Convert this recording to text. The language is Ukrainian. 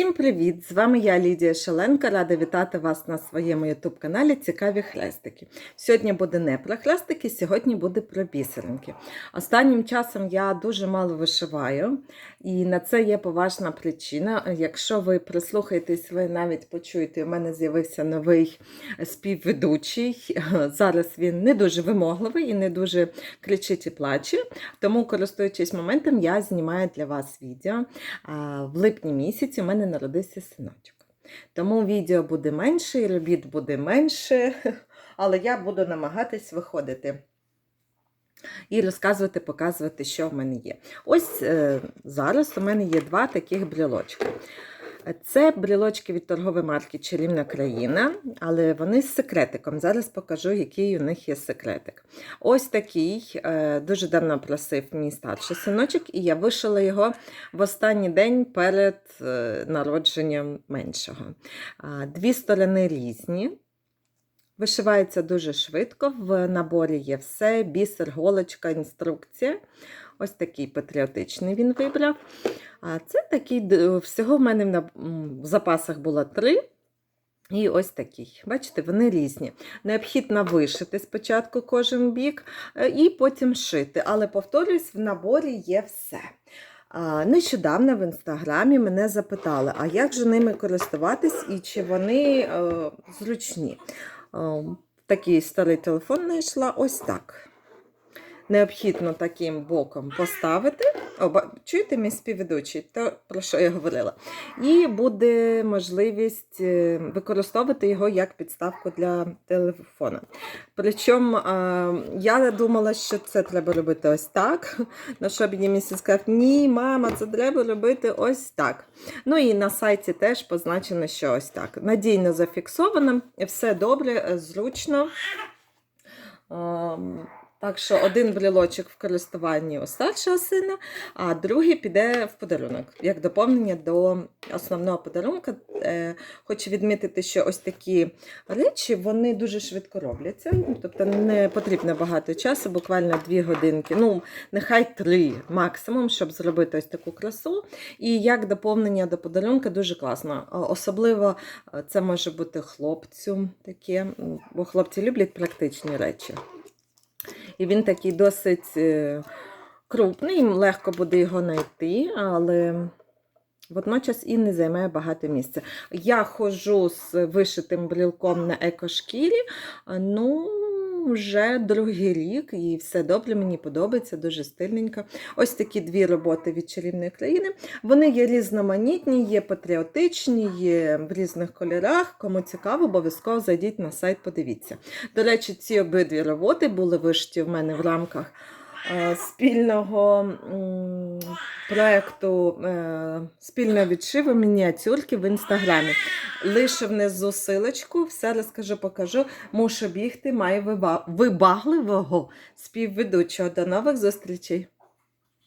Всім привіт! З вами я Лідія Шаленко. Рада вітати вас на своєму youtube каналі Цікаві хрестики. Сьогодні буде не про хрестики, сьогодні буде про бісеринки. Останнім часом я дуже мало вишиваю, і на це є поважна причина. Якщо ви прислухаєтесь, ви навіть почуєте, у мене з'явився новий співведучий. Зараз він не дуже вимогливий і не дуже кричить і плаче. Тому, користуючись моментом, я знімаю для вас відео. В липні місяці у мене народився синочок. Тому відео буде менше, і робіт буде менше, але я буду намагатись виходити і розказувати, показувати, що в мене є. Ось е, зараз у мене є два таких брілочки. Це брілочки від торгової марки Чарівна країна, але вони з секретиком. Зараз покажу, який у них є секретик. Ось такий е, дуже давно просив мій старший синочок, і я вишила його в останній день перед е, народженням меншого. Дві сторони різні. Вишивається дуже швидко. В наборі є все: бісер, голочка, інструкція. Ось такий патріотичний він вибрав. А це такий, всього в мене в запасах було три. І ось такий. Бачите, вони різні. Необхідно вишити спочатку кожен бік е, і потім шити. Але, повторюсь, в наборі є все. Нещодавно в інстаграмі мене запитали, а як же ними користуватись і чи вони е, зручні. Е, такий старий телефон знайшла ось так. Необхідно таким боком поставити. О, чуєте, мій співведучий, то про що я говорила? І буде можливість е, використовувати його як підставку для телефона. Причому я думала, що це треба робити ось так. На що мені місяць сказав, ні, мама, це треба робити ось так. Ну і на сайті теж позначено, що ось так. Надійно зафіксовано, все добре, е, зручно. Так що один брілочок в користуванні у старшого сина, а другий піде в подарунок, як доповнення до основного подарунка. Е, Хочу відмітити, що ось такі речі вони дуже швидко робляться. Тобто не потрібно багато часу, буквально дві годинки, ну нехай три максимум, щоб зробити ось таку красу. І як доповнення до подарунка дуже класно. Особливо е, це може бути хлопцю таке, бо хлопці люблять практичні речі. І він такий досить е, крупний, легко буде його знайти, але водночас і не займає багато місця. Я ходжу з вишитим брілком на екошкірі, ну, вже другий рік, і все добре, мені подобається, дуже стильненько. Ось такі дві роботи від чарівної країни. Вони є різноманітні, є патріотичні, є в різних кольорах. Кому цікаво, обов'язково зайдіть на сайт, подивіться. До речі, ці обидві роботи були вишиті в мене в рамках спільного проєкту е, спільного відшиву мініатюрки в інстаграмі. Лише внизу силочку, все розкажу, покажу. Мушу бігти, маю виба- вибагливого співведучого. До нових зустрічей!